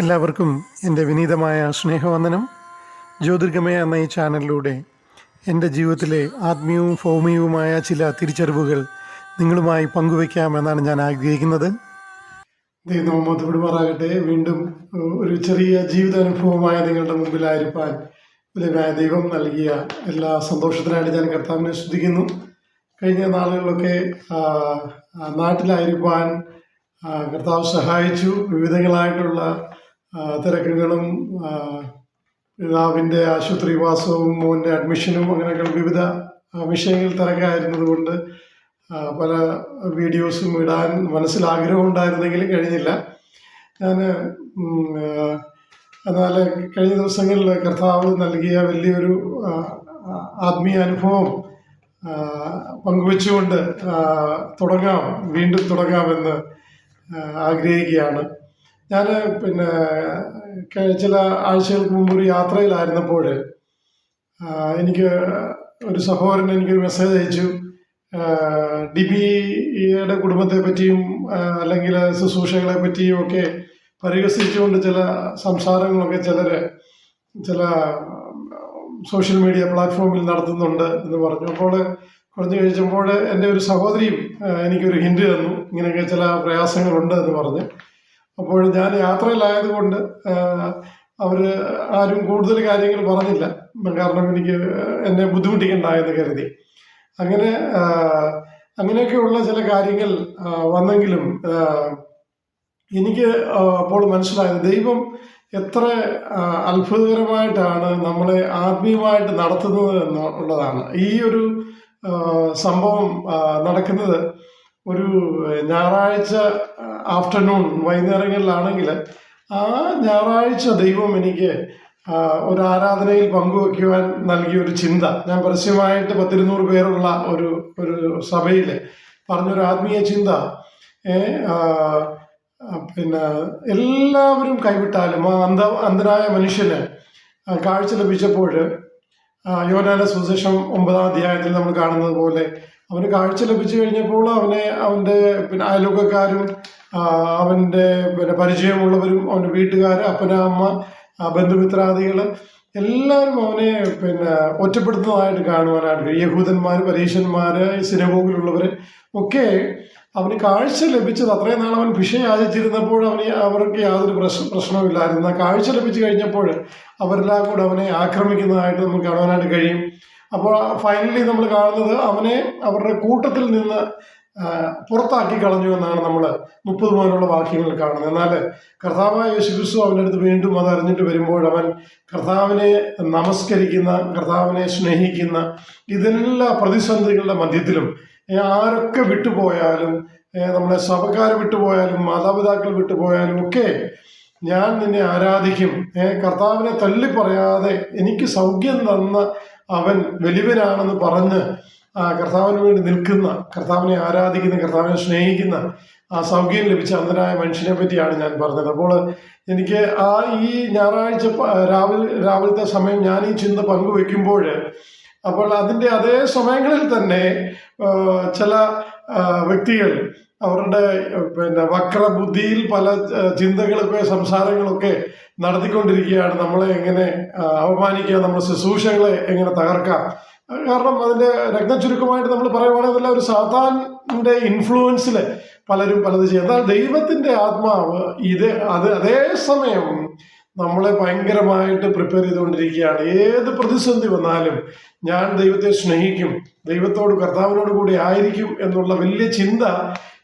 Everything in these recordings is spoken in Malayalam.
എല്ലാവർക്കും എന്റെ വിനീതമായ സ്നേഹവന്ദനം. ജ്യോതിർഗമയ എന്ന ഈ ചാനലിലൂടെ എന്റെ ജീവിതത്തിലെ ആത്മീയവും ഭൗമികവുമായ ചില തിരിച്ചറിവുകൾ നിങ്ങളുമായി പങ്കുവയ്ക്കാമെന്നാണ് ഞാൻ ആഗ്രഹിക്കുന്നത്. ദൈവം വീണ്ടും ഒരു ചെറിയ ജീവിതാനുഭവമായ നിങ്ങളുടെ മുമ്പിലായിരിക്കാൻ വലിയനായ ദൈവം നൽകിയ എല്ലാ സന്തോഷത്തിനായിട്ട് ഞാൻ കർത്താവിനെ ശ്രദ്ധിക്കുന്നു കഴിഞ്ഞ നാളുകളിലൊക്കെ നാട്ടിലായിരിക്കാൻ കർത്താവ് സഹായിച്ചു. വിവിധങ്ങളായിട്ടുള്ള തിരക്കുകളും പിതാവിന്റെ ആശുപത്രിവാസവും മോന്റെ അഡ്മിഷനും അങ്ങനെയൊക്കെ വിവിധ വിഷയങ്ങൾ തിരക്കായിരുന്നതുകൊണ്ട് പല വീഡിയോസും ഇടാൻ മനസ്സിൽ ആഗ്രഹം ഉണ്ടായിരുന്നെങ്കിലും കഴിഞ്ഞില്ല. ഞാൻ എന്നാൽ കഴിഞ്ഞ ദിവസങ്ങളിൽ കർത്താവ് നൽകിയ വലിയൊരു ആത്മീയ അനുഭവം പങ്കുവെച്ചുകൊണ്ട് തുടങ്ങാം വീണ്ടും തുടങ്ങാമെന്ന് ആഗ്രഹിക്കുകയാണ്. ഞാൻ പിന്നെ ചില ആഴ്ചകൾക്ക് മുമ്പ് ഒരു യാത്രയിലായിരുന്നപ്പോൾ എനിക്ക് ഒരു സഹോദരൻ എനിക്കൊരു മെസ്സേജ് അയച്ചു. ഡിബിയുടെ കുടുംബത്തെ പറ്റിയും അല്ലെങ്കിൽ ശുശ്രൂഷകളെ പറ്റിയും ഒക്കെ പരിഹസിച്ചുകൊണ്ട് ചില സംസാരങ്ങളൊക്കെ ചിലർ ചില സോഷ്യൽ മീഡിയ പ്ലാറ്റ്ഫോമിൽ നടത്തുന്നുണ്ട് എന്ന് പറഞ്ഞു. അപ്പോൾ കുറഞ്ഞു കഴിച്ചപ്പോൾ എന്റെ ഒരു സഹോദരിയും എനിക്കൊരു ഹിൻഡ് തന്നു. ഇങ്ങനെയൊക്കെ ചില പ്രയാസങ്ങളുണ്ട് എന്ന് പറഞ്ഞ്. അപ്പോൾ ഞാൻ യാത്രയിലായതുകൊണ്ട് അവർ ആരും കൂടുതൽ കാര്യങ്ങൾ പറഞ്ഞില്ല. കാരണം എനിക്ക് എന്നെ ബുദ്ധിമുട്ടിക്കണ്ടായെന്ന് കരുതി. അങ്ങനെ അങ്ങനെയൊക്കെയുള്ള ചില കാര്യങ്ങൾ വന്നെങ്കിലും എനിക്ക് അപ്പോൾ മനസ്സിലായത് ദൈവം എത്ര അത്ഭുതകരമായിട്ടാണ് നമ്മളെ ആത്മീയമായിട്ട് നടത്തുന്നത് എന്നുള്ളതാണ് ഈ ഒരു സംഭവം നടക്കുന്നത് ഒരു ഞായറാഴ്ച ആഫ്റ്റർനൂൺ വൈകുന്നേരങ്ങളിലാണെങ്കിൽ ആ ഞായറാഴ്ച ദൈവം എനിക്ക് ഒരു ആരാധനയിൽ പങ്കുവയ്ക്കുവാൻ നൽകിയ ഒരു ചിന്ത. ഞാൻ പരസ്യമായിട്ട് പത്തിരുന്നൂറ് പേരുള്ള ഒരു ഒരു സഭയിൽ പറഞ്ഞൊരു ആത്മീയ ചിന്ത പിന്നെ എല്ലാവരും കൈവിട്ടാലും ആ അന്ധ അന്ധനായ മനുഷ്യന് കാഴ്ച ലഭിച്ചപ്പോൾ യോനാന സുശേഷം ഒമ്പതാം അധ്യായത്തിൽ നമ്മൾ കാണുന്നത് പോലെ അവന് കാഴ്ച ലഭിച്ചു കഴിഞ്ഞപ്പോൾ അവനെ അവന്റെ പിന്നെ അയൽവക്കക്കാരും ആ, അവന്റെ പിന്നെ പരിചയമുള്ളവരും അവന്റെ വീട്ടുകാർ അപ്പന അമ്മ ബന്ധുമിത്രാദികൾ എല്ലാവരും അവനെ പിന്നെ ഒറ്റപ്പെടുത്തുന്നതായിട്ട് കഴിയും. യഹൂദന്മാർ പരീക്ഷന്മാർ സിനിമകളിലുള്ളവർ ഒക്കെ അവന് കാഴ്ച ലഭിച്ചത് അത്രയും നാൾ അവൻ ഭിക്ഷ യാചിച്ചിരുന്നപ്പോൾ അവന് അവർക്ക് യാതൊരു പ്രശ്ന പ്രശ്നവുമില്ലായിരുന്നു. കാഴ്ച ലഭിച്ചു കഴിഞ്ഞപ്പോൾ അവരെല്ലാം കൂടെ അവനെ ആക്രമിക്കുന്നതായിട്ട് നമുക്ക് കാണുവാനായിട്ട് കഴിയും. അപ്പോൾ ഫൈനലി നമ്മൾ കാണുന്നത് അവനെ അവരുടെ കൂട്ടത്തിൽ നിന്ന് പുറത്താക്കി കളഞ്ഞു എന്നാണ് നമ്മൾ മുപ്പത് മുതലുള്ള വാക്യങ്ങൾ കാണുന്നത്. എന്നാൽ കർത്താവായ യേശുക്രിസ്തു അവന്റെ അടുത്ത് വീണ്ടും അത് അറിഞ്ഞിട്ട് വരുമ്പോൾ അവൻ കർത്താവിനെ നമസ്കരിക്കുന്ന കർത്താവിനെ സ്നേഹിക്കുന്ന ഇതെല്ലാ പ്രതിസന്ധികളുടെ മധ്യത്തിലും ആരൊക്കെ വിട്ടുപോയാലും നമ്മുടെ സഭക്കാർ വിട്ടുപോയാലും മാതാപിതാക്കൾ വിട്ടുപോയാലും ഒക്കെ ഞാൻ നിന്നെ ആരാധിക്കും. കർത്താവിനെ തള്ളി പറയാതെ എനിക്ക് സൗഖ്യം തന്ന അവൻ വലിയവനാണെന്ന് പറഞ്ഞ് കർത്താവിന് വേണ്ടി നിൽക്കുന്ന കർത്താവിനെ ആരാധിക്കുന്ന കർത്താവിനെ സ്നേഹിക്കുന്ന ആ സൗഖ്യം ലഭിച്ച അന്ധനായ മനുഷ്യനെ പറ്റിയാണ് ഞാൻ പറഞ്ഞത്. അപ്പോൾ എനിക്ക് ആ ഈ ഞായറാഴ്ച രാവിലെ രാവിലത്തെ സമയം ഞാൻ ഈ ചിന്ത പങ്കുവെക്കുമ്പോൾ അപ്പോൾ അതിന്റെ അതേ സമയങ്ങളിൽ തന്നെ ചില വ്യക്തികൾ അവരുടെ പിന്നെ വക്രബുദ്ധിയിൽ പല ചിന്തകളൊക്കെ സംസാരങ്ങളൊക്കെ നടത്തിക്കൊണ്ടിരിക്കുകയാണ്. നമ്മളെ എങ്ങനെ അപമാനിക്കുക നമ്മുടെ ശുശ്രൂഷകളെ എങ്ങനെ തകർക്കാം കാരണം അതിന്റെ രത്നചുരുക്കമായിട്ട് നമ്മൾ പറയുവാണെങ്കിൽ ഒരു സാത്താന്റെ ഇൻഫ്ലുവൻസിൽ പലരും പലത് ചെയ്യും. എന്നാൽ ആത്മാവ് ഇത് അത് അതേ സമയം നമ്മളെ ഭയങ്കരമായിട്ട് പ്രിപ്പയർ ചെയ്തുകൊണ്ടിരിക്കുകയാണ്. ഏത് പ്രതിസന്ധി വന്നാലും ഞാൻ ദൈവത്തെ സ്നേഹിക്കും. ദൈവത്തോട് കർത്താവിനോട് കൂടി ആയിരിക്കും എന്നുള്ള വലിയ ചിന്ത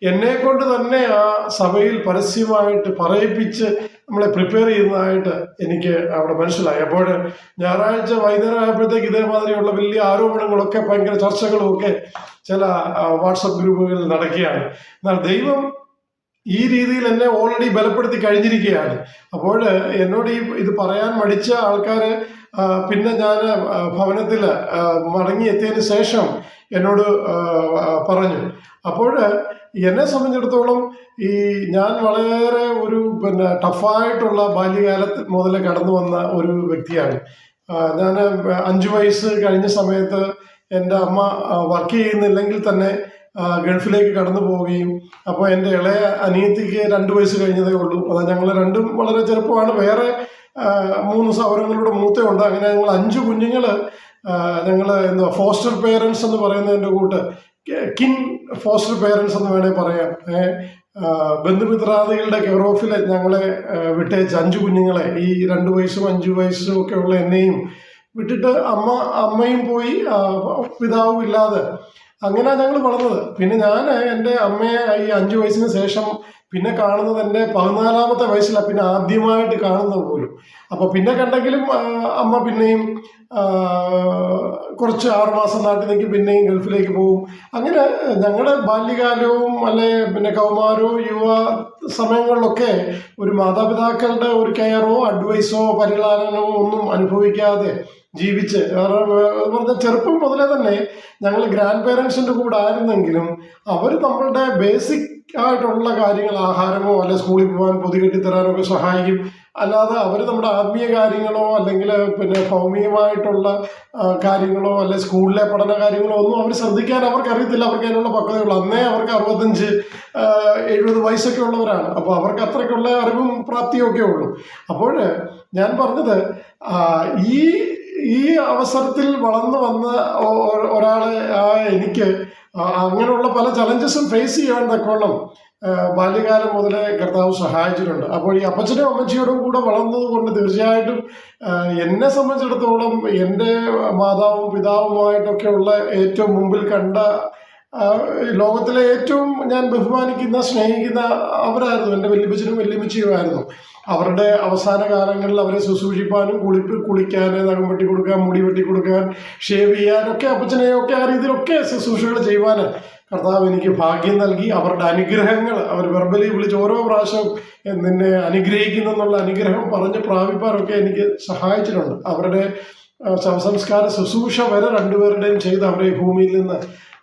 എന്നെ കൊണ്ട് തന്നെ ആ സഭയിൽ പരസ്യമായിട്ട് പറയിപ്പിച്ച് നമ്മളെ പ്രിപ്പയർ ചെയ്യുന്നതായിട്ട് എനിക്ക് അവിടെ മനസ്സിലായി. അപ്പോൾ ഞായറാഴ്ച വൈകുന്നേരം ആയപ്പോഴത്തേക്ക് ഇതേമാതിരിയുള്ള വലിയ ആരോപണങ്ങളൊക്കെ ഭയങ്കര ചർച്ചകളും ഒക്കെ ചില വാട്സപ്പ് ഗ്രൂപ്പുകളിൽ നടക്കുകയാണ്. എന്നാൽ ദൈവം ഈ രീതിയിൽ എന്നെ ഓൾറെഡി ബലപ്പെടുത്തി കഴിഞ്ഞിരിക്കുകയാണ്. അപ്പോൾ എന്നോട് ഈ ഇത് പറയാൻ മടിച്ച ആൾക്കാർ പിന്നെ ഞാൻ ഭവനത്തിൽ മടങ്ങി എത്തിയതിന് ശേഷം എന്നോട് പറഞ്ഞു. അപ്പോൾ എന്നെ സംബന്ധിച്ചിടത്തോളം ഈ ഞാൻ വളരെ ഒരു പിന്നെ ടഫായിട്ടുള്ള ബാല്യകാലത്ത് മുതൽ കടന്നു വന്ന ഒരു വ്യക്തിയാണ്. ഞാൻ അഞ്ചു വയസ്സ് കഴിഞ്ഞ സമയത്ത് എന്റെ അമ്മ വർക്ക് ചെയ്യുന്നില്ലെങ്കിൽ തന്നെ ഗൾഫിലേക്ക് കടന്നു പോവുകയും അപ്പോൾ എന്റെ ഇളയ അനിയത്തിക്ക് രണ്ട് വയസ്സ് കഴിഞ്ഞതേ ഉള്ളൂ. അത് ഞങ്ങൾ രണ്ടും വളരെ ചെറുപ്പമാണ്. വേറെ മൂന്ന് സൗരങ്ങളുടെ മൂത്തയുണ്ട്. അങ്ങനെ ഞങ്ങൾ അഞ്ച് കുഞ്ഞുങ്ങൾ ഞങ്ങൾ എന്താ ഫോസ്റ്റർ പേരൻസ് എന്ന് പറയുന്നതിന്റെ കൂട്ട് കിൻ ഫോസ്റ്റർ പേരൻസ് എന്ന് വേണേൽ പറയാം. ബന്ധുമിത്രാദികളുടെ കെയർ ഓഫിൽ ഞങ്ങളെ വിട്ടേച്ച് അഞ്ച് കുഞ്ഞുങ്ങളെ ഈ രണ്ട് വയസ്സും അഞ്ച് വയസ്സും ഒക്കെ ഉള്ള എന്നെയും വിട്ടിട്ട് അമ്മ അമ്മയും പോയി പിതാവും ഇല്ലാതെ അങ്ങനെ ഞങ്ങൾ വളർന്നത്. പിന്നെ ഞാൻ എന്റെ അമ്മയെ ഈ അഞ്ച് വയസ്സിന് ശേഷം പിന്നെ കാണുന്നത് എന്റെ പതിനാലാമത്തെ വയസ്സിലാണ് പിന്നെ ആദ്യമായിട്ട് കാണുന്നത് പോലും. അപ്പോൾ പിന്നെ കണ്ടെങ്കിലും അമ്മ പിന്നെയും കുറച്ച് ആറുമാസം നാട്ടിൽ നിൽക്കും പിന്നെയും ഗൾഫിലേക്ക് പോകും. അങ്ങനെ ഞങ്ങളുടെ ബാല്യകാലവും അല്ലെ പിന്നെ കൗമാരവും യുവ സമയങ്ങളിലൊക്കെ ഒരു മാതാപിതാക്കളുടെ ഒരു കെയറോ അഡ്വൈസോ പരിപാലനമോ ഒന്നും അനുഭവിക്കാതെ ജീവിച്ച്. വെറുതെ ചെറുപ്പം മുതലേ തന്നെ ഞങ്ങൾ ഗ്രാൻഡ് പേരൻസിന്റെ കൂടെ ആയിരുന്നെങ്കിലും അവർ നമ്മളുടെ ബേസിക് ആയിട്ടുള്ള കാര്യങ്ങൾ ആഹാരമോ അല്ലെ സ്കൂളിൽ പോകാൻ പൊതി കെട്ടിത്തരാനോ ഒക്കെ സഹായിക്കും. അല്ലാതെ അവർ നമ്മുടെ ആത്മീയ കാര്യങ്ങളോ അല്ലെങ്കിൽ പിന്നെ ഭൗമികമായിട്ടുള്ള കാര്യങ്ങളോ അല്ലെ സ്കൂളിലെ പഠന കാര്യങ്ങളോ ഒന്നും അവർ ശ്രദ്ധിക്കാൻ അവർക്ക് അറിയത്തില്ല അവർക്ക് അതിനുള്ള പക്വതയുള്ളൂ. അന്നേ അവർക്ക് അറുപത്തഞ്ച് എഴുപത് വയസ്സൊക്കെ ഉള്ളവരാണ്. അപ്പോൾ അവർക്ക് അത്രയ്ക്കുള്ള അറിവും പ്രാപ്തിയൊക്കെ ഉള്ളൂ. അപ്പോൾ ഞാൻ പറഞ്ഞത് ഈ ഈ അവസരത്തിൽ വളർന്നു വന്ന ഒരാളെ എനിക്ക് അങ്ങനെയുള്ള പല ചലഞ്ചസും ഫേസ് ചെയ്യാൻ തക്കോണം ബാല്യകാലം മുതലേ കർത്താവ് സഹായിച്ചിട്ടുണ്ട്. അപ്പോൾ ഈ അപ്പച്ചനും അമ്മച്ചിയോടും കൂടെ വളർന്നത് കൊണ്ട് തീർച്ചയായിട്ടും എന്നെ സംബന്ധിച്ചിടത്തോളം എന്റെ മാതാവും പിതാവുമായിട്ടൊക്കെയുള്ള ഏറ്റവും മുമ്പിൽ കണ്ട ലോകത്തിലെ ഏറ്റവും ഞാൻ ബഹുമാനിക്കുന്ന സ്നേഹിക്കുന്ന അവരായിരുന്നു. എന്റെ വല്യപ്പച്ചനും വല്യമ്മച്ചിയുമായിരുന്നു. അവരുടെ അവസാന കാലങ്ങളിൽ അവരെ ശുശ്രൂഷിപ്പാനും കുളിപ്പ് കുളിക്കാൻ നഖം വെട്ടി കൊടുക്കാൻ മുടി വെട്ടി കൊടുക്കാൻ ഷേവ് ചെയ്യാനൊക്കെ അപ്പച്ചനെയൊക്കെ ആ രീതിയിലൊക്കെ ശുശ്രൂഷകൾ ചെയ്യുവാൻ കർത്താവ് എനിക്ക് ഭാഗ്യം നൽകി. അവരുടെ അനുഗ്രഹങ്ങൾ അവർ വെർബലി വിളിച്ച് ഓരോ പ്രാവശ്യം നിന്നെ അനുഗ്രഹിക്കുന്നു എന്നുള്ള അനുഗ്രഹം പറഞ്ഞ് പ്രാപിപ്പാരൊക്കെ എനിക്ക് സഹായിച്ചിട്ടുണ്ട്. അവരുടെ ശവസംസ്കാര ശുശ്രൂഷ വരെ രണ്ടുപേരുടെയും ചെയ്ത് അവരെ ഭൂമിയിൽ നിന്ന്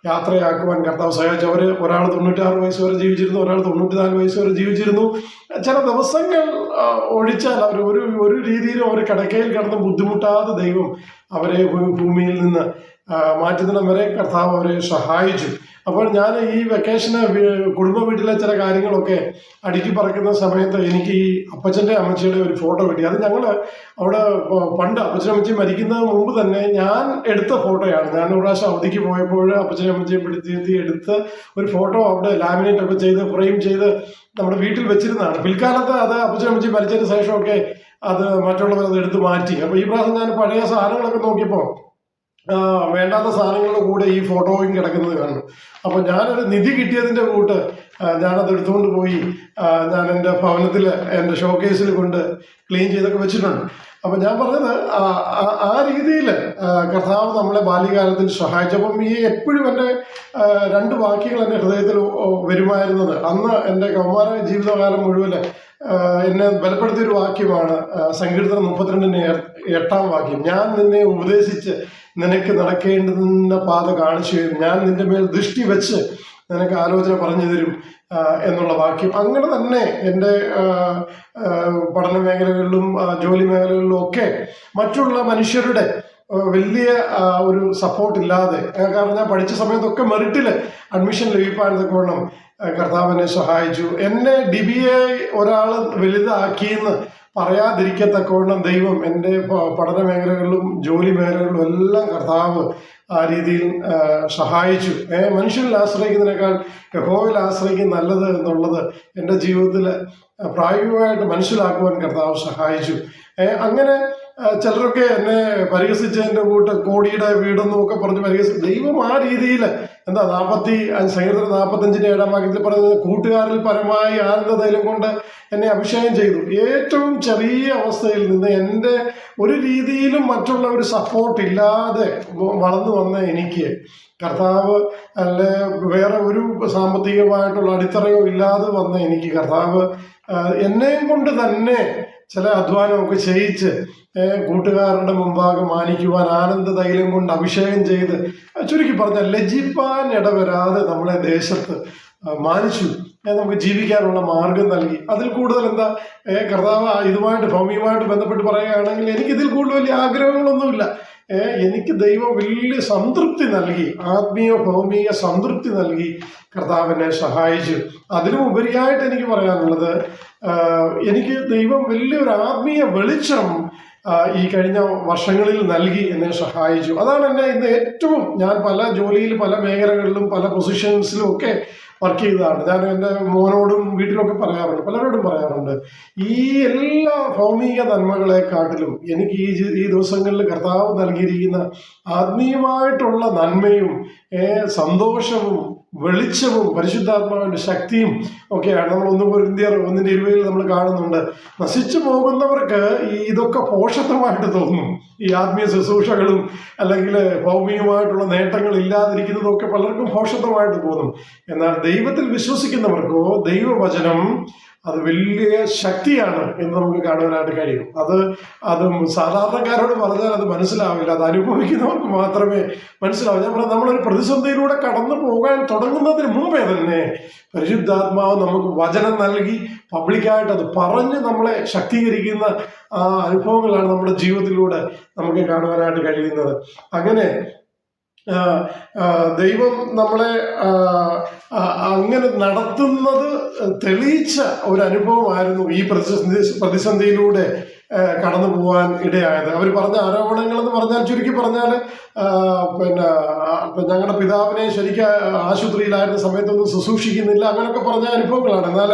യാത്രയാക്കുവാൻ കർത്താവ് സഹായിച്ചു. അവർ ഒരാൾ തൊണ്ണൂറ്റാറ് വയസ്സ് വരെ ജീവിച്ചിരുന്നു ഒരാൾ തൊണ്ണൂറ്റിനാല് വയസ്സ് വരെ ജീവിച്ചിരുന്നു. ചില ദിവസങ്ങൾ ഒഴിച്ചാൽ അവർ ഒരു ഒരു രീതിയിലും അവർ കിടക്കയിൽ കിടന്ന് ബുദ്ധിമുട്ടാതെ ദൈവം അവരെ ഭൂമിയിൽ നിന്ന് മാറ്റുന്നിടം വരെ കർത്താവ് അവരെ സഹായിച്ചു. അപ്പോൾ ഞാൻ ഈ വെക്കേഷന് കുടുംബ വീട്ടിലെ ചില കാര്യങ്ങളൊക്കെ അടുക്കി പറക്കുന്ന സമയത്ത് എനിക്ക് ഈ അപ്പച്ചന്റെ അമ്മച്ചിയുടെ ഒരു ഫോട്ടോ കിട്ടി. അത് ഞങ്ങൾ അവിടെ പണ്ട് അപ്പച്ചൻ അമ്മച്ചി മരിക്കുന്നതിന് മുമ്പ് തന്നെ ഞാൻ എടുത്ത ഫോട്ടോയാണ് ഞാൻ ഒരു പ്രാവശ്യം അവധിക്ക് പോയപ്പോൾ അപ്പച്ചൻ അമ്മച്ചിയെ പിടിച്ചിരുത്തി എടുത്ത് ഒരു ഫോട്ടോ അവിടെ ലാമിനേറ്റ് ഒക്കെ ചെയ്ത് ഫ്രെയിം ചെയ്ത് നമ്മുടെ വീട്ടിൽ വെച്ചിരുന്നതാണ്. പിൽക്കാലത്ത് അത് അപ്പച്ചൻ അമ്മച്ചി മരിച്ചതിന് ശേഷമൊക്കെ അത് മറ്റുള്ളവർ അത് എടുത്ത് മാറ്റി. അപ്പോൾ ഈ പ്രാവശ്യം ഞാൻ പഴയ സാധനങ്ങളൊക്കെ നോക്കിയപ്പോൾ വേണ്ടാത്ത സാധനങ്ങളുടെ കൂടെ ഈ ഫോട്ടോയും കിടക്കുന്നത് കാണും അപ്പോൾ ഞാനൊരു നിധി കിട്ടിയതിന്റെ കൂട്ട് ഞാനത് എടുത്തുകൊണ്ട് പോയി ഞാൻ എന്റെ ഭവനത്തിൽ എന്റെ ഷോക്കേസിൽ കൊണ്ട് ക്ലീൻ ചെയ്തൊക്കെ വെച്ചിട്ടുണ്ട്. അപ്പം ഞാൻ പറഞ്ഞത് ആ, രീതിയിൽ കർത്താവ് നമ്മളെ ബാല്യകാലത്തിൽ സഹായിച്ചപ്പം ഈ എപ്പോഴും എന്റെ രണ്ട് വാക്യങ്ങൾ എന്റെ ഹൃദയത്തിൽ വരുമായിരുന്നത്. അന്ന് എന്റെ കൗമാര ജീവിതകാലം മുഴുവൻ എന്നെ ബലപ്പെടുത്തിയ ഒരു വാക്യമാണ് സങ്കീർത്തനം മുപ്പത്തിരണ്ടിന് എട്ടാം വാക്യം. ഞാൻ നിന്നെ ഉപദേശിച്ച് നിനക്ക് നടക്കേണ്ടുന്ന പാത കാണിച്ചു തരും. ഞാൻ നിന്റെ മേൽ ദൃഷ്ടി വെച്ച് നിനക്ക് ആലോചന പറഞ്ഞു തരും എന്നുള്ള വാക്യം. അങ്ങനെ തന്നെ എന്റെ പഠന മേഖലകളിലും ജോലി മേഖലകളിലും ഒക്കെ മറ്റുള്ള മനുഷ്യരുടെ വലിയ ഒരു സപ്പോർട്ട് ഇല്ലാതെ കാരണം ഞാൻ പഠിച്ച സമയത്തൊക്കെ മെറിറ്റിൽ അഡ്മിഷൻ ലഭിക്കാനൊക്കെ വേണം കർത്താവിനെ സഹായിച്ചു. എന്നെ ഡിബിയെ ഒരാൾ വലുതാക്കിയെന്ന് പറയാതിരിക്കത്തക്കവണ്ണം ദൈവം എന്റെ പഠന മേഖലകളിലും ജോലി മേഖലകളിലും എല്ലാം കർത്താവ് ആ രീതിയിൽ സഹായിച്ചു. ഏ, മനുഷ്യനിൽ ആശ്രയിക്കുന്നതിനേക്കാൾ യഹോവിൽ ആശ്രയിക്കുന്ന നല്ലത് എന്നുള്ളത് എന്റെ ജീവിതത്തിൽ പ്രായോഗികമായിട്ട് മനസ്സിലാക്കുവാൻ കർത്താവ് സഹായിച്ചു. ഏ, അങ്ങനെ ചിലരൊക്കെ എന്നെ പരിഹസിച്ചതിന്റെ കൂട്ട് കോടിയുടെ വീടെന്നും ഒക്കെ പറഞ്ഞ് പരിഹസിച്ചു ദൈവം ആ രീതിയിൽ എന്താ നാൽപ്പത്തി സങ്കീർത്തനം നാൽപ്പത്തഞ്ചിന്റെ ഏഴാം വാക്യത്തിൽ പറയുന്നത് കൂട്ടുകാരിൽ പരമായി ആനന്ദതൈലം കൊണ്ട് എന്നെ അഭിഷേകം ചെയ്തു? ഏറ്റവും ചെറിയ അവസ്ഥയിൽ നിന്ന് എന്റെ ഒരു രീതിയിലും മറ്റുള്ള ഒരു സപ്പോർട്ട് ഇല്ലാതെ വളർന്നു വന്ന എനിക്ക് കർത്താവ് അല്ലെ വേറെ ഒരു സാമ്പത്തികമായിട്ടുള്ള അടിത്തറയോ ഇല്ലാതെ വന്ന എനിക്ക് കർത്താവ് എന്നെയും കൊണ്ട് തന്നെ ചില അധ്വാനമൊക്കെ ചെയ്യിച്ച് കൂട്ടുകാരുടെ മുമ്പാകെ മാനിക്കുവാൻ ആനന്ദ തൈലം കൊണ്ട് അഭിഷേകം ചെയ്ത് ചുരുക്കി പറഞ്ഞ ലജിപ്പാൻ ഇടവരാതെ നമ്മളെ ദേശത്ത് മാനിച്ചു. നമുക്ക് ജീവിക്കാനുള്ള മാർഗം നൽകി. അതിൽ കൂടുതൽ എന്താ കർത്താവ് ഇതുമായിട്ട് ഭൗമികമായിട്ട് ബന്ധപ്പെട്ട് പറയുകയാണെങ്കിൽ എനിക്കിതിൽ കൂടുതൽ വലിയ ആഗ്രഹങ്ങളൊന്നുമില്ല. എനിക്ക് ദൈവം വലിയ സംതൃപ്തി നൽകി ആത്മീയ ഭൗമിക സംതൃപ്തി നൽകി കർത്താവിനെ സഹായിച്ചു. അതിലും ഉപരിയായിട്ട് എനിക്ക് പറയാനുള്ളത് എനിക്ക് ദൈവം വലിയൊരു ആത്മീയ വെളിച്ചം ഈ കഴിഞ്ഞ വർഷങ്ങളിൽ നൽകി എന്നെ സഹായിച്ചു. അതാണ് എന്നെ ഇന്ന് ഏറ്റവും ഞാൻ പല ജോലിയിൽ പല മേഖലകളിലും പല പൊസിഷൻസിലും ഒക്കെ വർക്ക് ചെയ്തതാണ്. ഞാൻ എന്റെ മോനോടും വീട്ടിലൊക്കെ പറയാറുണ്ട് പലരോടും പറയാറുണ്ട് ഈ എല്ലാ ഭൗമിക നന്മകളെക്കാട്ടിലും എനിക്ക് ഈ ഈ ദിവസങ്ങളിൽ കർത്താവ് നൽകിയിരിക്കുന്ന ആത്മീയമായിട്ടുള്ള നന്മയും സന്തോഷവും വെളിച്ചവും പരിശുദ്ധാത്മാവിന്റെ ശക്തിയും ഒക്കെയാണ് നമ്മൾ ഒന്ന് പൊരുന്തിയർ ഒന്നിന്റെ ഇരുപതിൽ നമ്മൾ കാണുന്നുണ്ട്. നശിച്ചു പോകുന്നവർക്ക് ഈ ഇതൊക്കെ പോഷത്വമായിട്ട് തോന്നും. ഈ ആത്മീയ ശുശ്രൂഷകളും അല്ലെങ്കിൽ ഭൗമികമായിട്ടുള്ള നേട്ടങ്ങൾ ഇല്ലാതിരിക്കുന്നതൊക്കെ പലർക്കും പോഷത്വമായിട്ട് തോന്നും. എന്നാൽ ദൈവത്തിൽ വിശ്വസിക്കുന്നവർക്കോ ദൈവവചനം അത് വലിയ ശക്തിയാണ് എന്ന് നമുക്ക് കാണുവാനായിട്ട് കഴിയും. അത് അത് സാധാരണക്കാരോട് പറഞ്ഞാൽ അത് മനസ്സിലാവില്ല. അത് അനുഭവിക്കുന്നവർക്ക് മാത്രമേ മനസ്സിലാവൂ. ഞാൻ പറഞ്ഞ നമ്മളൊരു പ്രതിസന്ധിയിലൂടെ കടന്നു പോകാൻ തുടങ്ങുന്നതിന് മുമ്പേ തന്നെ പരിശുദ്ധാത്മാവ് നമുക്ക് വചനം നൽകി പബ്ലിക്കായിട്ട് അത് പറഞ്ഞ് നമ്മളെ ശക്തീകരിക്കുന്ന ആ അനുഭവങ്ങളാണ് നമ്മുടെ ജീവിതത്തിലൂടെ നമുക്ക് കാണുവാനായിട്ട് കഴിയുന്നത്. അങ്ങനെ ദൈവം നമ്മളെ അങ്ങനെ നടത്തുന്നത് തെളിയിച്ച ഒരു അനുഭവമായിരുന്നു ഈ പ്രതിസന്ധി പ്രതിസന്ധിയിലൂടെ. കടന്നു പോകാൻ ഇടയായത്. അവർ പറഞ്ഞ ആരോപണങ്ങൾ എന്ന് പറഞ്ഞാൽ ചുരുക്കി പറഞ്ഞാൽ പിന്നെ ഞങ്ങളുടെ പിതാവിനെ ശരിക്കും ആശുപത്രിയിലായിരുന്ന സമയത്തൊന്നും ശുശ്രൂഷിക്കുന്നില്ല അങ്ങനെയൊക്കെ പറഞ്ഞ അനുഭവങ്ങളാണ്. എന്നാൽ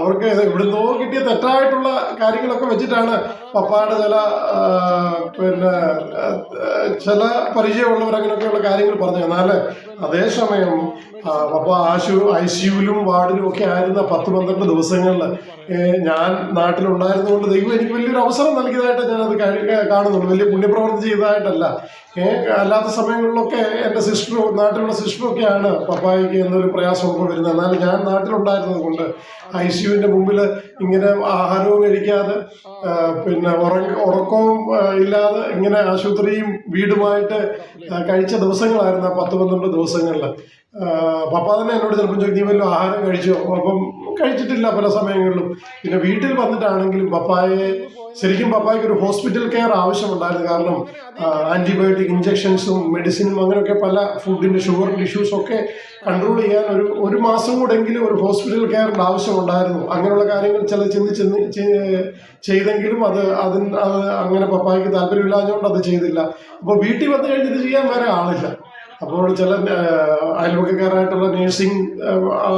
അവർക്ക് ഇവിടുന്നോ കിട്ടിയ തെറ്റായിട്ടുള്ള കാര്യങ്ങളൊക്കെ വെച്ചിട്ടാണ് പപ്പായുടെ ചില പിന്നെ ചില പരിചയമുള്ളവർ അങ്ങനെയൊക്കെയുള്ള കാര്യങ്ങൾ പറഞ്ഞു എന്നാൽ അതേസമയം ആ, പപ്പ ആശു ഐ സിയുലും വാർഡിലും ഒക്കെ ആയിരുന്ന പത്ത് പന്ത്രണ്ട് ദിവസങ്ങളിൽ ഞാൻ നാട്ടിലുണ്ടായിരുന്നതുകൊണ്ട് ദൈവം എനിക്ക് വലിയൊരു അവസരം നൽകിയതായിട്ട് ഞാനത് കാണുന്നുണ്ട് വലിയ പുണ്യപ്രവർത്തി ചെയ്തതായിട്ടല്ല. അല്ലാത്ത സമയങ്ങളിലൊക്കെ എന്റെ സിസ്റ്ററും നാട്ടിലുള്ള സിസ്റ്ററൊക്കെയാണ് പപ്പായിക്ക് എന്നൊരു പ്രയാസമൊക്കെ വരുന്നത്. എന്നാലും ഞാൻ നാട്ടിലുണ്ടായിരുന്നത് കൊണ്ട് ഐ സിയുവിന്റെ മുമ്പിൽ ഇങ്ങനെ ആഹാരവും കഴിക്കാതെ പിന്നെ ഉറക്ക ഉറക്കവും ഇല്ലാതെ ഇങ്ങനെ ആശുപത്രിയും വീടുമായിട്ട് കഴിച്ച ദിവസങ്ങളായിരുന്നു ആ പത്ത് പന്ത്രണ്ട് ദിവസങ്ങളിൽ. പപ്പ തന്നെ എന്നോട് ചിലപ്പം ചോദിക്കും നീ വല്ലതും ആഹാരം കഴിച്ചോ? അപ്പം കഴിച്ചിട്ടില്ല പല സമയങ്ങളിലും. പിന്നെ വീട്ടിൽ വന്നിട്ടാണെങ്കിലും പപ്പായെ ശരിക്കും പപ്പായ്ക്ക് ഒരു ഹോസ്പിറ്റൽ കെയർ ആവശ്യമുണ്ടായിരുന്നു. കാരണം ആന്റിബയോട്ടിക് ഇഞ്ചെക്ഷൻസും മെഡിസിനും അങ്ങനെയൊക്കെ പല ഫുഡിന്റെ ഷുഗറിന്റെ ഇഷ്യൂസും ഒക്കെ കൺട്രോൾ ചെയ്യാൻ ഒരു ഒരു മാസം കൂടെങ്കിലും ഒരു ഹോസ്പിറ്റൽ കെയറിന്റെ ആവശ്യമുണ്ടായിരുന്നു. അങ്ങനെയുള്ള കാര്യങ്ങൾ ചില ചെന്ന് ചെയ്തെങ്കിലും അത് അത് അങ്ങനെ പപ്പായ്ക്ക് താല്പര്യമില്ലാഞ്ഞുകൊണ്ട് അത് ചെയ്തില്ല. അപ്പോൾ വീട്ടിൽ വന്നു കഴിഞ്ഞിട്ട് ചെയ്യാൻ വേറെ ആളില്ല. അപ്പോൾ ചില അയൽവക്കക്കാരായിട്ടുള്ള നേഴ്സിംഗ്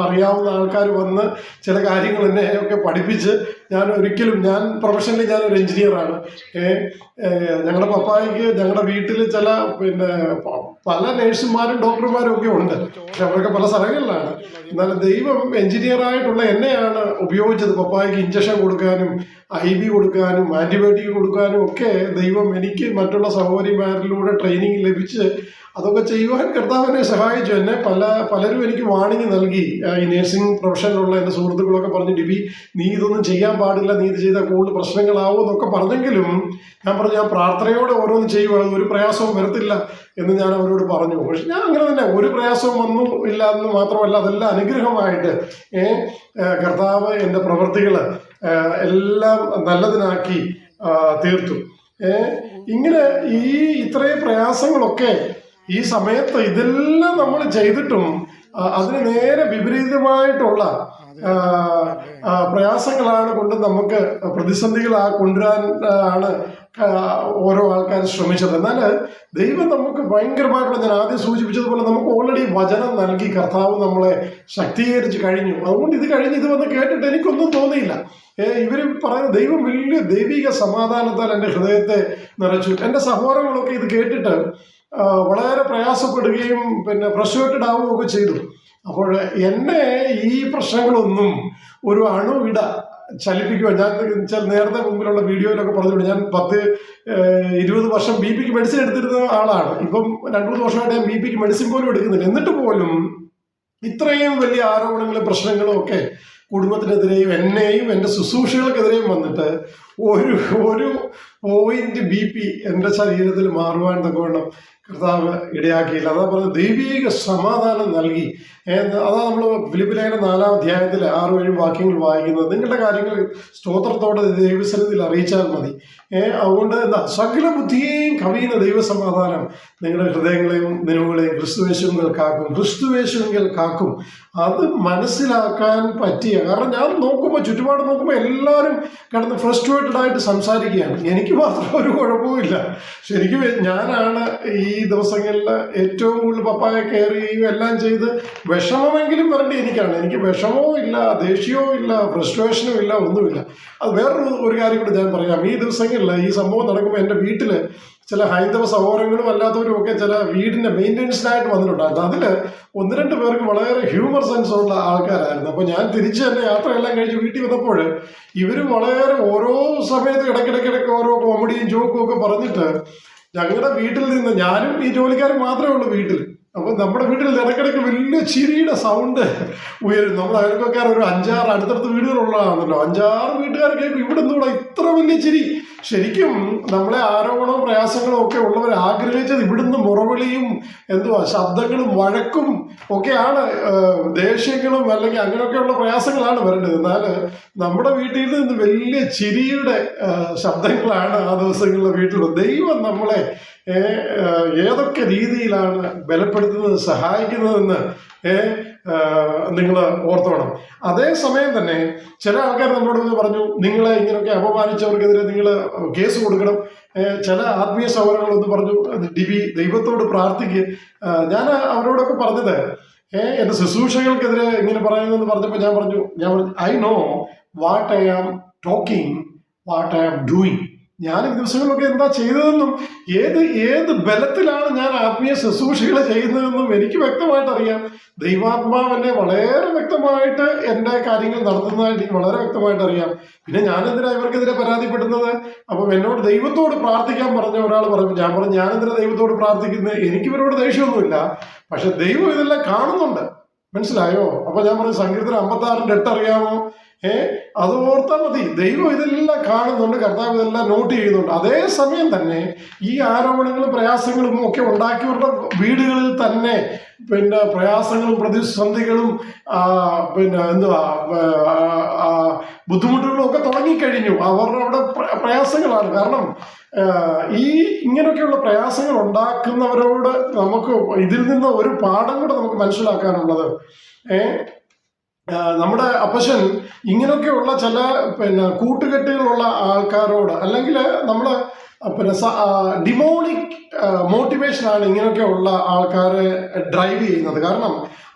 അറിയാവുന്ന ആൾക്കാർ വന്ന് ചില കാര്യങ്ങൾ എന്നെ ഒക്കെ പഠിപ്പിച്ച് ഞാൻ ഒരിക്കലും ഞാൻ പ്രൊഫഷണലി ഞാൻ ഒരു എഞ്ചിനീയറാണ്. ഞങ്ങളുടെ പപ്പായ്ക്ക് ഞങ്ങളുടെ വീട്ടിൽ ചില പിന്നെ പല നേഴ്സുമാരും ഡോക്ടർമാരും ഒക്കെ ഉണ്ട്. പക്ഷെ അവരൊക്കെ പല സ്ഥലങ്ങളിലാണ്. എന്നാലും ദൈവം എഞ്ചിനീയറായിട്ടുള്ള എന്നെയാണ് ഉപയോഗിച്ചത്. പപ്പായ്ക്ക് ഇഞ്ചക്ഷൻ കൊടുക്കാനും ഐ ബി കൊടുക്കാനും ആന്റിബയോട്ടിക് കൊടുക്കാനും ഒക്കെ ദൈവം എനിക്ക് മറ്റുള്ള സഹോദരിമാരിലൂടെ ട്രെയിനിങ് ലഭിച്ച് അതൊക്കെ ചെയ്യുവാൻ കർത്താവിനെ സഹായിച്ചു. എന്നെ പല പലരും എനിക്ക് വാണിംഗ് നൽകി. ഈ നേഴ്സിംഗ് പ്രൊഫഷനിലുള്ള എന്റെ സുഹൃത്തുക്കളൊക്കെ പറഞ്ഞു ഡിബി നീ ഇതൊന്നും ചെയ്യാൻ പാടില്ല. നീ ഇത് ചെയ്താൽ കൂടുതൽ പ്രശ്നങ്ങളാവും എന്നൊക്കെ പറഞ്ഞെങ്കിലും ഞാൻ പറഞ്ഞു ഞാൻ പ്രാർത്ഥനയോടെ ഓരോന്ന് ചെയ്യുവാണ് ഒരു പ്രയാസവും വരത്തില്ല എന്ന് ഞാൻ അവരോട് പറഞ്ഞു. പക്ഷെ ഞാൻ അങ്ങനെ തന്നെ ഒരു പ്രയാസവും വന്നു ഇല്ല എന്ന് മാത്രമല്ല അതെല്ലാം അനുഗ്രഹമായിട്ട് ഏ, കർത്താവ് എന്റെ പ്രവൃത്തികൾ എല്ലാം നല്ലതിനാക്കി തീർത്തു. ഏ, ഇങ്ങനെ ഈ ഇത്രയും പ്രയാസങ്ങളൊക്കെ ഈ സമയത്ത് ഇതെല്ലാം നമ്മൾ ചെയ്തിട്ടും അതിന് നേരെ വിപരീതമായിട്ടുള്ള പ്രയാസങ്ങളാണ് കൊണ്ട് നമുക്ക് പ്രതിസന്ധികൾ കൊണ്ടുവരാൻ ആണ് ഓരോ ആൾക്കാർ ശ്രമിച്ചത്. എന്നാൽ ദൈവം നമുക്ക് ഭയങ്കരമായിട്ടുള്ള ഞാൻ ആദ്യം സൂചിപ്പിച്ചതുപോലെ നമുക്ക് ഓൾറെഡി വചനം നൽകി കർത്താവ് നമ്മളെ ശക്തീകരിച്ച് കഴിഞ്ഞു. അതുകൊണ്ട് ഇത് കഴിഞ്ഞ് ഇത് വന്ന് കേട്ടിട്ട് എനിക്കൊന്നും തോന്നിയില്ല. ഇവർ പറയുന്ന ദൈവം വലിയ ദൈവിക സമാധാനത്താൽ എന്റെ ഹൃദയത്തെ നിറച്ചു. എന്റെ സഹോദരങ്ങളൊക്കെ ഇത് കേട്ടിട്ട് വളരെ പ്രയാസപ്പെടുകയും പിന്നെ ഫ്രസ്ട്രേറ്റഡ് ആവുകയൊക്കെ ചെയ്തു. അപ്പോൾ എന്നെ ഈ പ്രശ്നങ്ങളൊന്നും ഒരു അണുവിട ചലിപ്പിക്കുക ഞാൻ നേരത്തെ മുമ്പിലുള്ള വീഡിയോയിലൊക്കെ പറഞ്ഞിട്ടുണ്ട്. ഞാൻ പത്ത് ഇരുപത് വർഷം ബി പിക്ക് മെഡിസിൻ എടുത്തിരുന്ന ആളാണ്. ഇപ്പം രണ്ടു മൂന്ന് വർഷമായിട്ട് ഞാൻ ബി പിക്ക് മെഡിസിൻ പോലും എടുക്കുന്നില്ല. എന്നിട്ട് പോലും ഇത്രയും വലിയ ആരോപണങ്ങളും പ്രശ്നങ്ങളും ഒക്കെ കുടുംബത്തിനെതിരെയും എന്നെയും എന്റെ ശുശ്രൂഷകൾക്കെതിരെയും വന്നിട്ട് ഒരു ഒരു പോയിന്റ് ബി പി എന്റെ ശരീരത്തിൽ മാറുവാൻ തക്കവണ്ണം കർത്താവ് ഇടയാക്കിയില്ല. അതാ പറഞ്ഞ ദൈവീക സമാധാനം നൽകി. അതാ നമ്മൾ ഫിലിപ്പിലേഖന നാലാം അധ്യായത്തിൽ ആറ് ഏഴ് വാക്യങ്ങൾ വായിക്കുന്നത്. നിങ്ങളുടെ കാര്യങ്ങൾ സ്തോത്രത്തോടെ ദൈവസന്നിധിയിൽ അറിയിച്ചാൽ മതി. അതുകൊണ്ട് എന്താ സകല ബുദ്ധിയെയും കവിയുന്ന ദൈവസമാധാനം നിങ്ങളുടെ ഹൃദയങ്ങളെയും നിലവുകളെയും ക്രിസ്തുവേശുവെങ്കിൽ കാക്കും ക്രിസ്തുവേശുവെങ്കിൽ കാക്കും അത് മനസ്സിലാക്കാൻ പറ്റിയ കാരണം ഞാൻ നോക്കുമ്പോൾ ചുറ്റുപാട് നോക്കുമ്പോൾ എല്ലാവരും കിടന്ന് ഫ്രസ്ട്രേറ്റഡ് ആയിട്ട് സംസാരിക്കുകയാണ്. എനിക്ക് മാത്രം ഒരു കുഴപ്പമില്ല ശരിക്കും ഞാനാണ് ഈ ദിവസങ്ങളിൽ ഏറ്റവും കൂടുതൽ പപ്പായ കെയർ ചെയ്യുകയും എല്ലാം ചെയ്ത് വിഷമമെങ്കിലും വരേണ്ടി എനിക്കാണ്. എനിക്ക് വിഷമവും ഇല്ല ദേഷ്യവും ഇല്ല ഫ്രസ്ട്രേഷനും ഇല്ല ഒന്നുമില്ല. അത് വേറൊരു ഒരു കാര്യം കൂടി ഞാൻ പറയാം. ഈ ദിവസങ്ങളിൽ ഈ സംഭവം നടക്കുമ്പോൾ എന്റെ വീട്ടിൽ ചില ഹൈന്ദവ സഹോദരങ്ങളും അല്ലാത്തവരും ഒക്കെ ചില വീടിന്റെ മെയിന്റെനൻസിനായിട്ട് വന്നിട്ടുണ്ടായിരുന്നു അതിൽ ഒന്ന് രണ്ട് പേർക്ക് വളരെ ഹ്യൂമർ സെൻസ് ഉള്ള ആൾക്കാരായിരുന്നു. അപ്പോൾ ഞാൻ തിരിച്ച് എന്റെ യാത്രയെല്ലാം കഴിച്ച് വീട്ടിൽ വന്നപ്പോൾ ഇവർ വളരെ ഓരോ സമയത്ത് ഇടയ്ക്കിടയ്ക്കിടയ്ക്ക് ഓരോ കോമഡിയും ജോക്കും ഒക്കെ പറഞ്ഞിട്ട് ഞങ്ങളുടെ വീട്ടിൽ നിന്ന് ഞാനും ഈ ജോലിക്കാരും മാത്രമേ ഉള്ളൂ വീട്ടിൽ അപ്പോൾ നമ്മുടെ വീട്ടിൽ ഇടയ്ക്കിടയ്ക്ക് വലിയ ചിരിയുടെ സൗണ്ട് ഉയരും. നമ്മുടെ അയൽക്കാർ ഒരു അഞ്ചാറ് അടുത്തടുത്ത് വീടുകളുള്ളതാണല്ലോ. അഞ്ചാറ് വീട്ടുകാർ കേൾക്കും ഇവിടെ നിന്നുള്ള ഇത്ര വലിയ ചിരി. ശരിക്കും നമ്മളെ ആരോപണവും പ്രയാസങ്ങളും ഒക്കെ ഉള്ളവർ ആഗ്രഹിച്ചത് ഇവിടുന്ന് മുറവിളിയും എന്തുവാ ശബ്ദങ്ങളും വഴക്കും ഒക്കെയാണ് ഏഹ്, ദേഷ്യങ്ങളും അല്ലെങ്കിൽ അങ്ങനെയൊക്കെയുള്ള പ്രയാസങ്ങളാണ് വരേണ്ടത്. എന്നാൽ നമ്മുടെ വീട്ടിൽ നിന്ന് വലിയ ചിരിയുടെ ശബ്ദങ്ങളാണ് ആ ദിവസങ്ങളിലെ വീട്ടിലുള്ളത്. ദൈവം നമ്മളെ ഏഹ്, ഏഹ്, ഏതൊക്കെ രീതിയിലാണ് ബലപ്പെടുത്തുന്നത് സഹായിക്കുന്നതെന്ന് നിങ്ങൾ ഓർത്തോണം. അതേസമയം തന്നെ ചില ആൾക്കാർ നമ്മളോട് പറഞ്ഞു നിങ്ങളെ ഇങ്ങനെയൊക്കെ അപമാനിച്ചവർക്കെതിരെ നിങ്ങൾ കേസ് കൊടുക്കണം. ചില ആത്മീയ സൗകര്യങ്ങളൊന്ന് പറഞ്ഞു ഡിബി ദൈവത്തോട് പ്രാർത്ഥിക്കുക ഞാൻ അവരോടൊക്കെ പറഞ്ഞത് എന്റെ ശുശ്രൂഷകൾക്കെതിരെ ഇങ്ങനെ പറയുന്നതെന്ന് പറഞ്ഞപ്പോൾ ഞാൻ പറഞ്ഞു ഞാൻ I know what I am talking what I am doing ഞാൻ ഈ ദിവസങ്ങളിലൊക്കെ എന്താ ചെയ്തതെന്നും ഏത് ഏത് ബലത്തിലാണ് ഞാൻ ആത്മീയ ശുശ്രൂഷകൾ ചെയ്യുന്നതെന്നും എനിക്ക് വ്യക്തമായിട്ട് അറിയാം ദൈവാത്മാവ് എന്നെ വളരെ വ്യക്തമായിട്ട് എന്റെ കാര്യങ്ങൾ നടത്തുന്നതായിട്ട് എനിക്ക് വളരെ വ്യക്തമായിട്ട് അറിയാം പിന്നെ ഞാനെന്തിനാ ഇവർക്കെതിരെ പരാതിപ്പെടുന്നത്? അപ്പം എന്നോട് ദൈവത്തോട് പ്രാർത്ഥിക്കാൻ പറഞ്ഞ ഒരാൾ പറഞ്ഞു ഞാൻ പറഞ്ഞു ഞാനെന്തിനാ ദൈവത്തോട് പ്രാർത്ഥിക്കുന്നത് എനിക്കിവരോട് ദേഷ്യമൊന്നുമില്ല. പക്ഷെ ദൈവം ഇതെല്ലാം കാണുന്നുണ്ട്. മനസ്സിലായോ? അപ്പൊ ഞാൻ പറഞ്ഞു സങ്കീർത്തനം അമ്പത്തി ആറിന്റെ എട്ട് അറിയാമോ? ഏ അത് ഓർത്താൽ മതി. ദൈവം ഇതെല്ലാം കാണുന്നുണ്ട് കർത്താവ് ഇതെല്ലാം നോട്ട് ചെയ്യുന്നുണ്ട്. അതേസമയം തന്നെ ഈ ആരോപണങ്ങളും പ്രയാസങ്ങളും ഒക്കെ ഉണ്ടാക്കിയവരുടെ വീടുകളിൽ തന്നെ പിന്നെ പ്രയാസങ്ങളും പ്രതിസന്ധികളും പിന്നെ എന്തുവാ ബുദ്ധിമുട്ടുകളും ഒക്കെ തുടങ്ങിക്കഴിഞ്ഞു. അവരുടെ അവിടെ പ്രയാസങ്ങളാണ്. കാരണം ഈ ഇങ്ങനെയൊക്കെയുള്ള പ്രയാസങ്ങൾ ഉണ്ടാക്കുന്നവരോട് നമുക്ക് ഇതിൽ നിന്ന് ഒരു പാഠം കൂടെ നമുക്ക് മനസ്സിലാക്കാനുള്ളത്. ആ, നമ്മുടെ അപ്പശൻ ഇങ്ങനെയൊക്കെയുള്ള ചില പിന്നെ കൂട്ടുകെട്ടുകളുള്ള ആൾക്കാരോട് അല്ലെങ്കിൽ നമ്മൾ പിന്നെ ഡിമോണിക് മോട്ടിവേഷനാണ് ഇങ്ങനെയൊക്കെയുള്ള ആൾക്കാരെ ഡ്രൈവ് ചെയ്യുന്നത്. കാരണം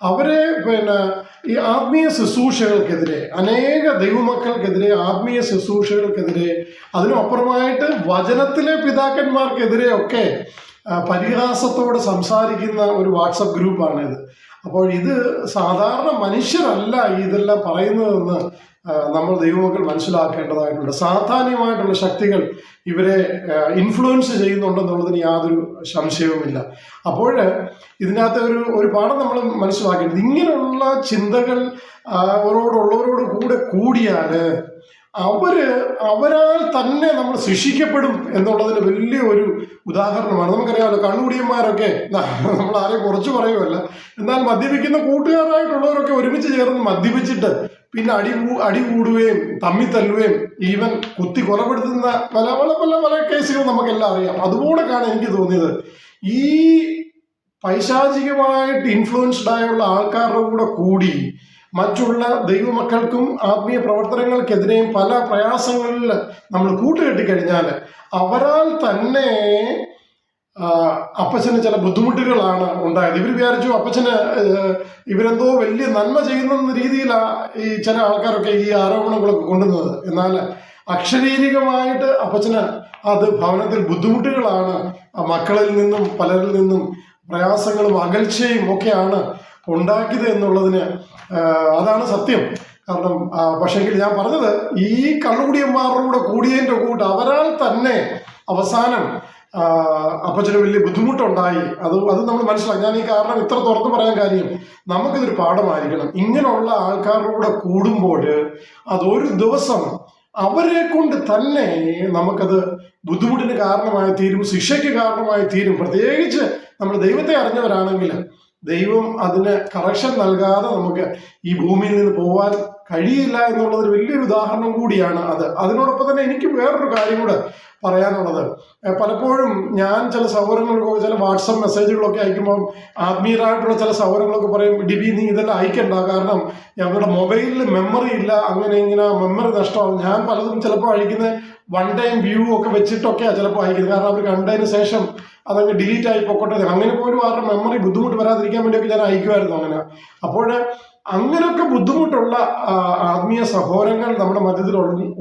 അവരെ പിന്നെ ഈ ആത്മീയ ശുശ്രൂഷകൾക്കെതിരെ അനേക ദൈവമക്കൾക്കെതിരെ ആത്മീയ ശുശ്രൂഷകൾക്കെതിരെ അതിനപ്പുറമായിട്ട് വചനത്തിലെ പിതാക്കന്മാർക്കെതിരെ ഒക്കെ പരിഹാസത്തോടെ സംസാരിക്കുന്ന ഒരു വാട്സപ്പ് ഗ്രൂപ്പാണിത്. അപ്പോൾ ഇത് സാധാരണ മനുഷ്യരല്ല ഇതെല്ലാം പറയുന്നതെന്ന് നമ്മൾ ദൈവമക്കൾ മനസ്സിലാക്കേണ്ടതായിട്ടുണ്ട്. സാധാന്യമായിട്ടുള്ള ശക്തികൾ ഇവരെ ഇൻഫ്ലുവൻസ് ചെയ്യുന്നുണ്ടെന്നുള്ളതിന് യാതൊരു സംശയവുമില്ല. അപ്പോൾ ഇതിനകത്ത് ഒരു ഒരു പാഠം നമ്മൾ മനസ്സിലാക്കേണ്ടത് ഇങ്ങനെയുള്ള ചിന്തകൾ അവരോടുള്ളവരോട് കൂടെ കൂടിയാൽ അവർ അവരാൽ തന്നെ നമ്മൾ ശിക്ഷിക്കപ്പെടും എന്നുള്ളതിന് വലിയ ഒരു ഉദാഹരണമാണ്. നമുക്കറിയാമല്ലോ കണ്ണുകുടിയന്മാരൊക്കെ നമ്മൾ ആരെയും കുറച്ച് പറയുമല്ല എന്നാൽ മദ്യപിക്കുന്ന കൂട്ടുകാരായിട്ടുള്ളവരൊക്കെ ഒരുമിച്ച് ചേർന്ന് മദ്യപിച്ചിട്ട് പിന്നെ അടി അടി കൂടുകയും തമ്മി തല്ലുകയും ഈവൻ കുത്തി കൊലപ്പെടുത്തുന്ന പല പല പല പല കേസുകൾ നമുക്കെല്ലാം അറിയാം. അതുപോലൊക്കെയാണ് എനിക്ക് തോന്നിയത്. ഈ പൈശാചികമായിട്ട് ഇൻഫ്ലുവൻസ്ഡ് ആയുള്ള ആൾക്കാരുടെ കൂടെ കൂടി മറ്റുള്ള ദൈവമക്കൾക്കും ആത്മീയ പ്രവർത്തനങ്ങൾക്കെതിരെയും പല പ്രയാസങ്ങളിൽ നമ്മൾ കൂട്ടുകെട്ടിക്കഴിഞ്ഞാൽ അവരാൽ തന്നെ അപ്പച്ചന് ചില ബുദ്ധിമുട്ടുകളാണ് ഉണ്ടായത്. ഇവർ വിചാരിച്ചു അപ്പച്ചന് ഇവരെന്തോ വലിയ നന്മ ചെയ്യുന്ന രീതിയിലാണ് ഈ ചില ആൾക്കാരൊക്കെ ഈ ആരോപണങ്ങളൊക്കെ കൊണ്ടുവന്നത്. എന്നാൽ അക്ഷരീരികമായിട്ട് അപ്പച്ചന് അത് ഭവനത്തിൽ ബുദ്ധിമുട്ടുകളാണ്. മക്കളിൽ നിന്നും പലരിൽ നിന്നും പ്രയാസങ്ങളും അകൽച്ചയും ഒക്കെയാണ് ഉണ്ടാക്കിയത് എന്നുള്ളതിന് അതാണ് സത്യം. കാരണം പക്ഷേങ്കിൽ ഞാൻ പറഞ്ഞത് ഈ കള്ളുകുടിയന്മാരുടെ കൂടെ കൂടിയതിന്റെ കൂട്ട് അവരാൽ തന്നെ അവസാനം അപ്പച്ചന് വലിയ ബുദ്ധിമുട്ടുണ്ടായി. അത് അത് നമ്മൾ മനസ്സിലാക്കി. ഞാൻ ഈ കാരണം ഇത്ര തുറന്നു പറയാൻ കാര്യം നമുക്കിതൊരു പാഠമായിരിക്കണം. ഇങ്ങനെയുള്ള ആൾക്കാരുടെ കൂടെ കൂടുമ്പോൾ അതൊരു ദിവസം അവരെ കൊണ്ട് തന്നെ നമുക്കത് ബുദ്ധിമുട്ടിന് കാരണമായി തീരും ശിക്ഷയ്ക്ക് കാരണമായി തീരും. പ്രത്യേകിച്ച് നമ്മൾ ദൈവത്തെ അറിഞ്ഞവരാണെങ്കിൽ ദൈവം അതിന് കറക്ഷൻ നൽകാതെ നമുക്ക് ഈ ഭൂമിയിൽ നിന്ന് പോവാൻ കഴിയില്ല എന്നുള്ളതൊരു വലിയൊരു ഉദാഹരണം കൂടിയാണ് അത്. അതിനോടൊപ്പം തന്നെ എനിക്ക് വേറൊരു കാര്യം കൂടെ പറയാനുള്ളത്. പലപ്പോഴും ഞാൻ ചില സൗകര്യങ്ങൾക്കൊക്കെ ചില വാട്സപ്പ് മെസ്സേജുകളൊക്കെ അയക്കുമ്പോൾ ആത്മീയരായിട്ടുള്ള ചില സൗകര്യങ്ങളൊക്കെ പറയും ഡിബി നീ ഇതെല്ലാം അയക്കണ്ട. കാരണം ഞങ്ങളുടെ മൊബൈലിൽ മെമ്മറി ഇല്ല. അങ്ങനെ ഇങ്ങനെ മെമ്മറി നഷ്ടമാവും. ഞാൻ പലതും ചിലപ്പോൾ അയക്കുന്ന വൺ ടൈം വ്യൂ ഒക്കെ വെച്ചിട്ടൊക്കെയാണ് ചിലപ്പോൾ അയക്കുന്നത്. കാരണം അവർ കണ്ടതിന് ശേഷം അതങ്ങ് ഡിലീറ്റ് ആയി പൊക്കോട്ടെ. അങ്ങനെ പോലും അവരുടെ മെമ്മറി ബുദ്ധിമുട്ട് വരാതിരിക്കാൻ വേണ്ടിയൊക്കെ ഞാൻ അയക്കുമായിരുന്നു അങ്ങനെ. അപ്പോൾ അങ്ങനെയൊക്കെ ബുദ്ധിമുട്ടുള്ള ആത്മീയ സഹോദരങ്ങൾ നമ്മുടെ മധ്യത്തിൽ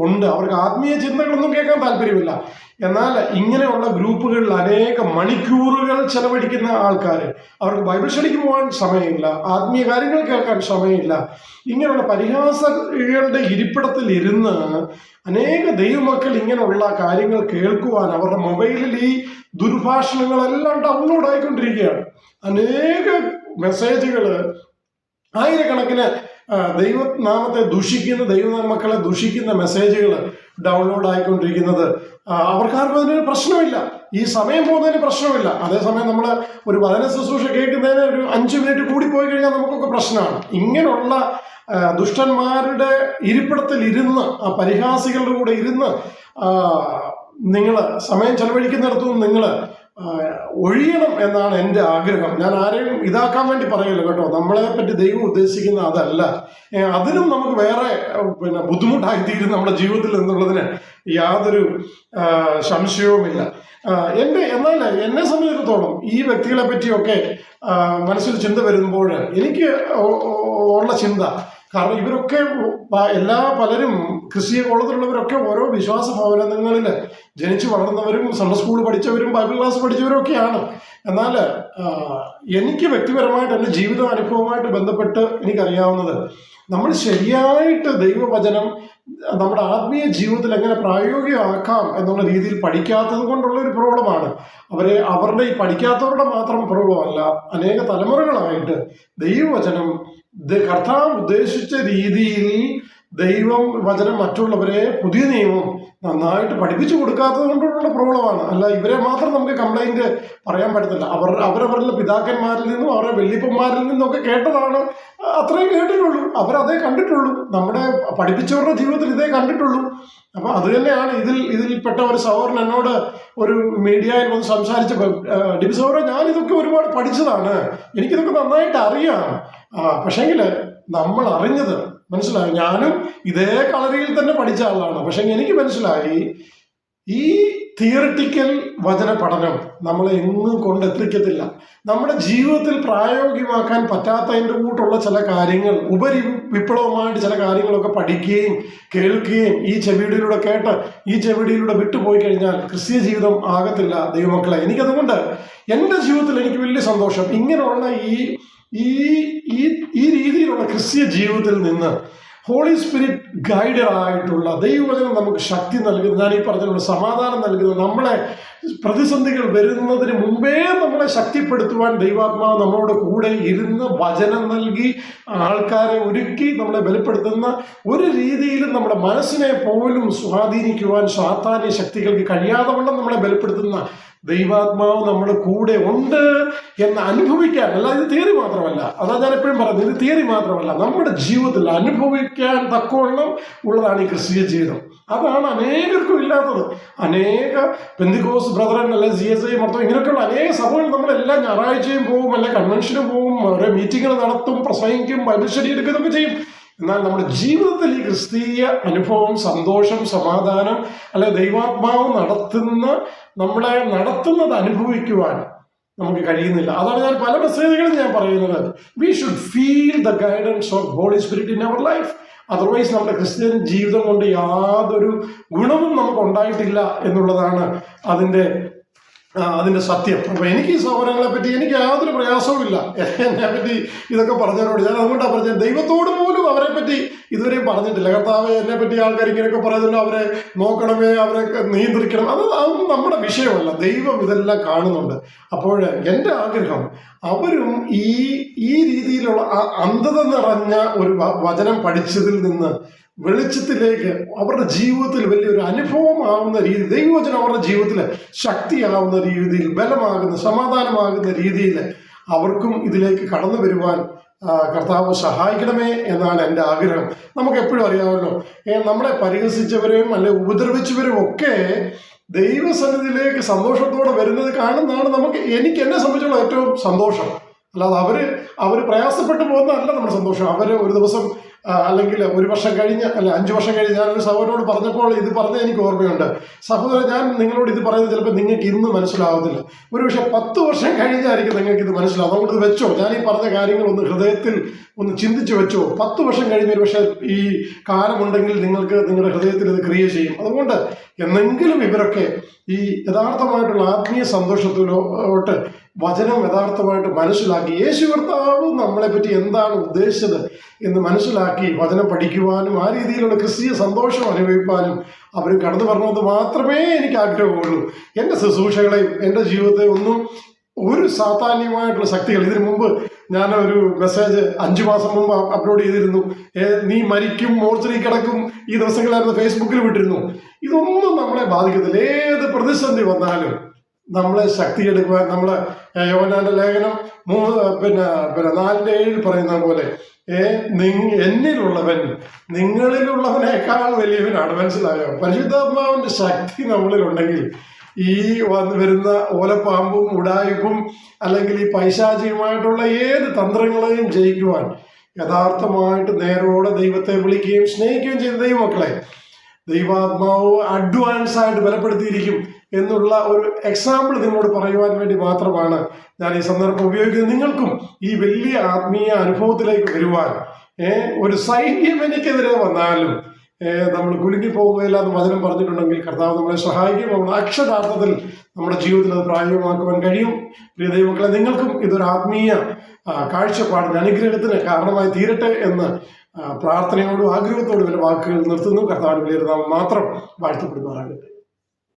ഉണ്ട്. അവർക്ക് ആത്മീയ ചിന്തകളൊന്നും കേൾക്കാൻ താല്പര്യമില്ല. എന്നാൽ ഇങ്ങനെയുള്ള ഗ്രൂപ്പുകളിൽ അനേക മണിക്കൂറുകൾ ചെലവഴിക്കുന്ന ആൾക്കാർ അവർക്ക് ബൈബിൾ സ്റ്റഡിക്ക് പോകാൻ സമയമില്ല ആത്മീയ കാര്യങ്ങൾ കേൾക്കാൻ സമയമില്ല. ഇങ്ങനെയുള്ള പരിഹാസങ്ങളുടെ ഇരിപ്പിടത്തിൽ ഇരുന്ന് അനേക ദൈവമക്കൾ ഇങ്ങനെയുള്ള കാര്യങ്ങൾ കേൾക്കുവാൻ അവരുടെ മൊബൈലിൽ ഈ ദുർഭാഷണങ്ങളെല്ലാം ഡൗൺലോഡ് ആയിക്കൊണ്ടിരിക്കുകയാണ്. അനേക മെസ്സേജുകൾ ആയിരക്കണക്കിന് ദൈവനാമത്തെ ദുഷിക്കുന്ന ദൈവമക്കളെ ദുഷിക്കുന്ന മെസ്സേജുകൾ ഡൗൺലോഡ് ആയിക്കൊണ്ടിരിക്കുന്നത്. അവർക്കാർക്കും അതിനൊരു പ്രശ്നമില്ല. ഈ സമയം പോകുന്നതിന് പ്രശ്നമില്ല. അതേസമയം നമ്മൾ ഒരു വചന ശുശ്രൂഷ കേൾക്കുന്നതിന് ഒരു അഞ്ച് മിനിറ്റ് കൂടി പോയി കഴിഞ്ഞാൽ നമുക്കൊക്കെ പ്രശ്നമാണ്. ഇങ്ങനെയുള്ള ദുഷ്ടന്മാരുടെ ഇരിപ്പിടത്തിൽ ഇരുന്ന് ആ പരിഹാസികളുടെ കൂടെ ഇരുന്ന് നിങ്ങൾ സമയം ചെലവഴിക്കുന്നിടത്തും നിങ്ങൾ ഒഴിയണം എന്നാണ് എന്റെ ആഗ്രഹം. ഞാൻ ആരെയും ഇതാക്കാൻ വേണ്ടി പറയില്ല കേട്ടോ. നമ്മളെ പറ്റി ദൈവം ഉദ്ദേശിക്കുന്ന അതല്ല. അതിനും നമുക്ക് വേറെ പിന്നെ ബുദ്ധിമുട്ടായി തീരും നമ്മുടെ ജീവിതത്തിൽ എന്നുള്ളതിന് യാതൊരു സംശയവുമില്ല. എന്റെ എന്നാൽ എന്നെ സംബന്ധിച്ചിടത്തോളം ഈ വ്യക്തികളെ പറ്റിയൊക്കെ മനസ്സിൽ ചിന്ത വരുമ്പോൾ എനിക്ക് ഉള്ള ചിന്ത കാരണം ഇവരൊക്കെ എല്ലാ പലരും ക്രിസ്തീയ കോളത്തിലുള്ളവരൊക്കെ ഓരോ വിശ്വാസ ഭവനങ്ങളിൽ ജനിച്ചു വളർന്നവരും സൺഡേ സ്കൂൾ പഠിച്ചവരും ബൈബിൾ ക്ലാസ് പഠിച്ചവരും ഒക്കെയാണ്. എന്നാൽ എനിക്ക് വ്യക്തിപരമായിട്ട് എന്റെ ജീവിത അനുഭവമായിട്ട് ബന്ധപ്പെട്ട് എനിക്കറിയാവുന്നത് നമ്മൾ ശരിയായിട്ട് ദൈവവചനം നമ്മുടെ ആത്മീയ ജീവിതത്തിൽ എങ്ങനെ പ്രായോഗികമാക്കാം എന്നുള്ള രീതിയിൽ പഠിക്കാത്തത് കൊണ്ടുള്ള ഒരു പ്രോബ്ലമാണ്. അവരെ അവരുടെ ഈ പഠിക്കാത്തവരുടെ മാത്രം പ്രോബ്ലമല്ല അനേക തലമുറകളായിട്ട് ദൈവവചനം കർത്താവ് ഉദ്ദേശിച്ച രീതിയിൽ ദൈവം വചനം മറ്റുള്ളവരെ പുതിയ നിയമം നന്നായിട്ട് പഠിപ്പിച്ചു കൊടുക്കാത്തത് കൊണ്ടുള്ള പ്രോബ്ലമാണ് അല്ല ഇവരെ മാത്രം നമുക്ക് കംപ്ലൈന്റ് പറയാൻ പറ്റത്തില്ല. അവർ അവരവരുടെ പിതാക്കന്മാരിൽ നിന്നും അവരുടെ വെള്ളിപ്പന്മാരിൽ നിന്നൊക്കെ കേട്ടതാണ്. അത്രയും കേട്ടിട്ടുള്ളൂ. അവരതേ കണ്ടിട്ടുള്ളൂ. നമ്മുടെ പഠിപ്പിച്ചവരുടെ ജീവിതത്തിൽ ഇതേ കണ്ടിട്ടുള്ളൂ. അപ്പൊ അത് തന്നെയാണ് ഇതിൽ ഇതിൽപ്പെട്ട ഒരു സഹോദരൻ എന്നോട് ഒരു മീഡിയയിൽ വന്ന് സംസാരിച്ച ഡിബി ഞാൻ ഇതൊക്കെ ഒരുപാട് പഠിച്ചതാണ്. എനിക്കിതൊക്കെ നന്നായിട്ട് അറിയാം. പക്ഷേങ്കിൽ നമ്മൾ അറിഞ്ഞത് മനസ്സിലായി? ഞാനും ഇതേ കളരിയിൽ തന്നെ പഠിച്ച ആളാണ്. പക്ഷെ എനിക്ക് മനസ്സിലായി ഈ തിയറിറ്റിക്കൽ വചന പഠനം നമ്മളെ എങ്ങും കൊണ്ടെത്തിക്കത്തില്ല നമ്മുടെ ജീവിതത്തിൽ പ്രായോഗികമാക്കാൻ പറ്റാത്തതിന്റെ കൂട്ടുള്ള ചില കാര്യങ്ങൾ ഉപരി വിപ്ലവമായിട്ട് ചില കാര്യങ്ങളൊക്കെ പഠിക്കുകയും കേൾക്കുകയും ഈ ചെവിടിയിലൂടെ കേട്ട് ഈ ചെവിടിയിലൂടെ വിട്ടുപോയി കഴിഞ്ഞാൽ ക്രിസ്തീയ ജീവിതം ആകത്തില്ല ദൈവമക്കളെ. എനിക്കതുകൊണ്ട് എന്റെ ജീവിതത്തിൽ എനിക്ക് വലിയ സന്തോഷം. ഇങ്ങനെയുള്ള ഈ ഈ ഈ ഈ രീതിയിലുള്ള ക്രിസ്തീയ ജീവിതത്തിൽ നിന്ന് ഹോളി സ്പിരിറ്റ് ഗൈഡർ ആയിട്ടുള്ള ദൈവവചനം നമുക്ക് ശക്തി നൽകുന്നു ഞാൻ ഈ പറഞ്ഞിട്ടുള്ള സമാധാനം നൽകുന്നു നമ്മളെ പ്രതിസന്ധികൾ വരുന്നതിന് മുമ്പേ നമ്മളെ ശക്തിപ്പെടുത്തുവാൻ ദൈവാത്മാവ് നമ്മളോട് കൂടെ ഇരുന്ന് വചനം നൽകി ആൾക്കാരെ ഒരുക്കി നമ്മളെ ബലപ്പെടുത്തുന്ന ഒരു രീതിയിലും നമ്മുടെ മനസ്സിനെ പോലും സ്വാധീനിക്കുവാൻ സാധാന്യ ശക്തികൾക്ക് കഴിയാതെ വണ്ണം നമ്മളെ ബലപ്പെടുത്തുന്ന ദൈവാത്മാവ് നമ്മുടെ കൂടെ ഉണ്ട് എന്ന് അനുഭവിക്കാൻ. അല്ല ഇത് തിയറി മാത്രമല്ല. അതാ ഞാൻ എപ്പോഴും പറയുന്നത്. ഇത് തിയറി മാത്രമല്ല. നമ്മുടെ ജീവിതത്തിൽ അനുഭവിക്കാൻ തക്കവണ്ണം ഉള്ളതാണ് ഈ ക്രിസ്തീയ ജീവിതം. അതാണ് അനേകർക്കും ഇല്ലാത്തത്. അനേക പെന്തിക്കോസ് ബ്രദറൻ അല്ലെ സി എസ് ഐ മൊത്തം ഇങ്ങനെയൊക്കെയുള്ള അനേക സഭകൾ നമ്മളെല്ലാം ഞായറാഴ്ചയും പോവും അല്ലെ കൺവെൻഷനും പോവും ഓരോ മീറ്റിങ്ങുകൾ നടത്തും പ്രസംഗിക്കും ബൈബിൾ സ്റ്റഡി എടുക്കുന്നതൊക്കെ ചെയ്യും. എന്നാൽ നമ്മുടെ ജീവിതത്തിൽ ഈ ക്രിസ്തീയ അനുഭവം സന്തോഷം സമാധാനം അല്ലെ ദൈവാത്മാവ് നടത്തുന്ന നമ്മളെ നടത്തുന്നത് അനുഭവിക്കുവാൻ നമുക്ക് കഴിയുന്നില്ല. അതാണ് ഞാൻ പല മെസ്സേജുകളും ഞാൻ പറയുന്നത്. We should feel the guidance of holy spirit in our life otherwise നമ്മുടെ ക്രിസ്ത്യൻ ജീവിതം കൊണ്ട് യാതൊരു ഗുണവും നമുക്ക് ഉണ്ടായിട്ടില്ല എന്നുള്ളതാണ് അതിന്റെ അതിന്റെ സത്യം. അപ്പൊ എനിക്ക് ഈ സഹോദരങ്ങളെ പറ്റി എനിക്ക് യാതൊരു പ്രയാസവും ഇല്ല എന്നെ പറ്റി ഇതൊക്കെ പറഞ്ഞവരോട് ഞാൻ അതുകൊണ്ടാണ് പറഞ്ഞത്. ദൈവത്തോട് അവരെ പറ്റി ഇതുവരെയും പറഞ്ഞിട്ടില്ല. കർത്താവ് എന്നെ പറ്റി ആൾക്കാർ ഇങ്ങനെയൊക്കെ പറയുന്നുണ്ട്. അവരെ നോക്കണമേ അവരെ നിയന്ത്രിക്കണം. അത് അതൊന്നും നമ്മുടെ വിഷയമല്ല. ദൈവം ഇതെല്ലാം കാണുന്നുണ്ട്. അപ്പോൾ എന്റെ ആഗ്രഹം അവരും ഈ ഈ രീതിയിലുള്ള അന്ധത നിറഞ്ഞ ഒരു വചനം പഠിച്ചതിൽ നിന്ന് വെളിച്ചത്തിലേക്ക് അവരുടെ ജീവിതത്തിൽ വലിയൊരു അനുഭവമാവുന്ന രീതി ദൈവവചനം അവരുടെ ജീവിതത്തിൽ ശക്തിയാവുന്ന രീതിയിൽ ബലമാകുന്ന സമാധാനമാകുന്ന രീതിയിൽ അവർക്കും ഇതിലേക്ക് കടന്നു വരുവാൻ കർത്താവ് സഹായിക്കണമേ എന്നാണ് എന്റെ ആഗ്രഹം. നമുക്ക് എപ്പോഴും അറിയാമല്ലോ നമ്മളെ പരിഹസിച്ചവരെയും അല്ലെ ഉപദ്രവിച്ചവരും ഒക്കെ ദൈവസന്നിധിയിലേക്ക് സന്തോഷത്തോടെ വരുന്നത് കാണുന്നതാണ് നമുക്ക് എനിക്ക് എന്നെ സംബന്ധിച്ചുള്ള ഏറ്റവും സന്തോഷം. അല്ലാതെ അവർ അവർ പ്രയാസപ്പെട്ടു പോകുന്നതല്ല നമ്മുടെ സന്തോഷം. അവർ ഒരു ദിവസം അല്ലെങ്കിൽ ഒരു വർഷം കഴിഞ്ഞ് അല്ല അഞ്ച് വർഷം കഴിഞ്ഞ് ഞാനൊരു സഹോദരനോട് പറഞ്ഞപ്പോൾ ഇത് പറഞ്ഞ എനിക്ക് ഓർമ്മയുണ്ട്. സഹോദരൻ ഞാൻ നിങ്ങളോട് ഇത് പറയുന്നത് ചിലപ്പോൾ നിങ്ങൾക്ക് ഇന്ന് മനസ്സിലാവത്തില്ല. ഒരു പക്ഷേ പത്ത് വർഷം കഴിഞ്ഞായിരിക്കും നിങ്ങൾക്ക് ഇത് മനസ്സിലാവും. ഇത് വെച്ചോ. ഞാൻ ഈ പറഞ്ഞ കാര്യങ്ങൾ ഒന്ന് ഹൃദയത്തിൽ ഒന്ന് ചിന്തിച്ച് വെച്ചോ. പത്ത് വർഷം കഴിഞ്ഞ് ഒരു പക്ഷേ ഈ കാലമുണ്ടെങ്കിൽ നിങ്ങൾക്ക് നിങ്ങളുടെ ഹൃദയത്തിൽ ഇത് ക്രിയ ചെയ്യും. അതുകൊണ്ട് എന്നെങ്കിലും ഇവരൊക്കെ ഈ യഥാർത്ഥമായിട്ടുള്ള ആത്മീയ സന്തോഷത്തിലോട്ട് വചനം യഥാർത്ഥമായിട്ട് മനസ്സിലാക്കി യേശു കർത്താവ് നമ്മളെ പറ്റി എന്താണ് ഉദ്ദേശിച്ചത് എന്ന് മനസ്സിലാക്കി വചനം പഠിക്കുവാനും ആ രീതിയിലുള്ള ക്രിസ്തീയ സന്തോഷം അനുഭവിപ്പാനും അവർ കടന്നു പറഞ്ഞത് മാത്രമേ എനിക്ക് ആഗ്രഹമുള്ളൂ. എന്റെ ശുശ്രൂഷകളെയും എന്റെ ജീവിതത്തെ ഒന്നും ഒരു സാധാന്യമായിട്ടുള്ള ശക്തികൾ. ഇതിനു മുമ്പ് ഞാൻ ഒരു മെസ്സേജ് അഞ്ചു മാസം മുമ്പ് അപ്ലോഡ് ചെയ്തിരുന്നു. നീ മരിക്കും മോർച്ചറി കിടക്കും ഈ ദിവസങ്ങളായിരുന്നു ഫേസ്ബുക്കിൽ വിട്ടിരുന്നു. ഇതൊന്നും നമ്മളെ ബാധിക്കത്തില്ല. ഏത് പ്രതിസന്ധി വന്നാലും നമ്മളെ ശക്തിയെടുക്കുവാൻ നമ്മൾ യോനാന്റെ ലേഖനം മൂന്ന് പിന്നെ പിന്നെ നാലിന്റെ ഏഴിൽ പറയുന്ന പോലെ ഏ എന്നിലുള്ളവൻ നിങ്ങളിലുള്ളവനേക്കാൾ വലിയവനാണ്. മനസ്സിലായോ? പരിശുദ്ധാത്മാവിന്റെ ശക്തി നമ്മളിലുണ്ടെങ്കിൽ ഈ വന്ന് വരുന്ന ഓലപ്പാമ്പും ഉടായ്പും അല്ലെങ്കിൽ ഈ പൈശാചികമായിട്ടുള്ള ഏത് തന്ത്രങ്ങളെയും ജയിക്കുവാൻ യഥാർത്ഥമായിട്ട് നേരോടെ ദൈവത്തെ വിളിക്കുകയും സ്നേഹിക്കുകയും ചെയ്ത ദൈവമക്കളെ ദൈവാത്മാവ് അഡ്വാൻസ് ആയിട്ട് ബലപ്പെടുത്തിയിരിക്കും. എന്നുള്ള ഒരു എക്സാമ്പിൾ നിങ്ങളോട് പറയുവാൻ വേണ്ടി മാത്രമാണ് ഞാൻ ഈ സന്ദർഭം ഉപയോഗിക്കുന്നത്. നിങ്ങൾക്കും ഈ വലിയ ആത്മീയ അനുഭവത്തിലേക്ക് വരുവാൻ ഒരു സൈന്യം എനിക്കെതിരെ വന്നാലും നമ്മൾ കുലുങ്ങി പോകുകയില്ല എന്ന് വചനം പറഞ്ഞിട്ടുണ്ടെങ്കിൽ കർത്താവ് നമ്മളെ സഹായിക്കും. നമ്മൾ അക്ഷരാർത്ഥത്തിൽ നമ്മുടെ ജീവിതത്തിൽ അത് പ്രായോഗികമാക്കുവാൻ കഴിയും. പ്രിയ ദൈവമക്കളെ നിങ്ങൾക്കും ഇതൊരു ആത്മീയ കാഴ്ചപ്പാടിന് അനുഗ്രഹത്തിന് കാരണമായി തീരട്ടെ എന്ന് പ്രാർത്ഥനയോടും ആഗ്രഹത്തോടും ചില വാക്കുകൾ നിർത്തുന്നു. കർത്താവിന് പേര് നാം മാത്രം വാഴ്ത്തപ്പെടുമാറാകട്ടെ.